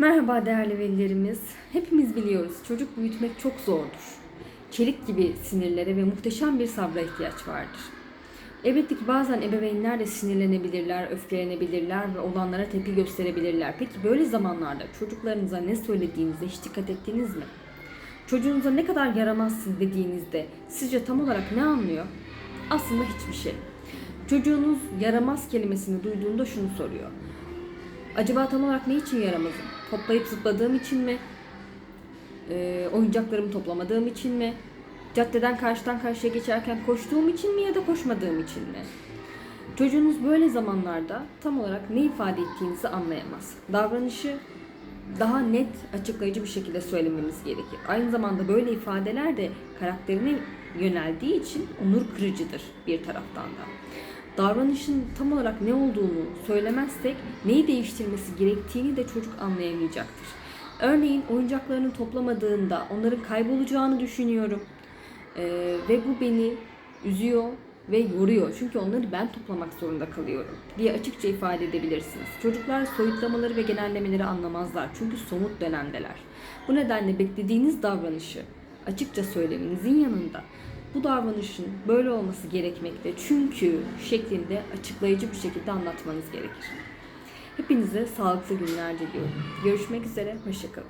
Merhaba değerli velilerimiz. Hepimiz biliyoruz çocuk büyütmek çok zordur. Çelik gibi sinirlere ve muhteşem bir sabra ihtiyaç vardır. Elbette ki bazen ebeveynler de sinirlenebilirler, öfkelenebilirler ve olanlara tepki gösterebilirler. Peki böyle zamanlarda çocuklarınıza ne söylediğinize hiç dikkat ettiniz mi? Çocuğunuza ne kadar yaramazsın dediğinizde sizce tam olarak ne anlıyor? Aslında hiçbir şey. Çocuğunuz yaramaz kelimesini duyduğunda şunu soruyor. Acaba tam olarak ne için yaramazım? Toplayıp zıpladığım için mi? Ee, oyuncaklarımı toplamadığım için mi? Caddeden karşıdan karşıya geçerken koştuğum için mi ya da koşmadığım için mi? Çocuğunuz böyle zamanlarda tam olarak ne ifade ettiğinizi anlayamaz. Davranışı daha net, açıklayıcı bir şekilde söylememiz gerekir. Aynı zamanda böyle ifadeler de karakterine yöneldiği için onur kırıcıdır bir taraftan da. Davranışın tam olarak ne olduğunu söylemezsek neyi değiştirmesi gerektiğini de çocuk anlayamayacaktır. Örneğin oyuncaklarını toplamadığında onların kaybolacağını düşünüyorum. Ee, ve bu beni üzüyor ve yoruyor. Çünkü onları ben toplamak zorunda kalıyorum diye açıkça ifade edebilirsiniz. Çocuklar soyutlamaları ve genellemeleri anlamazlar. Çünkü somut dönemdeler. Bu nedenle beklediğiniz davranışı açıkça söylemenizin yanında bu davranışın böyle olması gerekmekte. Çünkü şeklinde açıklayıcı bir şekilde anlatmanız gerekir. Hepinize sağlıklı günler diliyorum. Görüşmek üzere, hoşçakalın.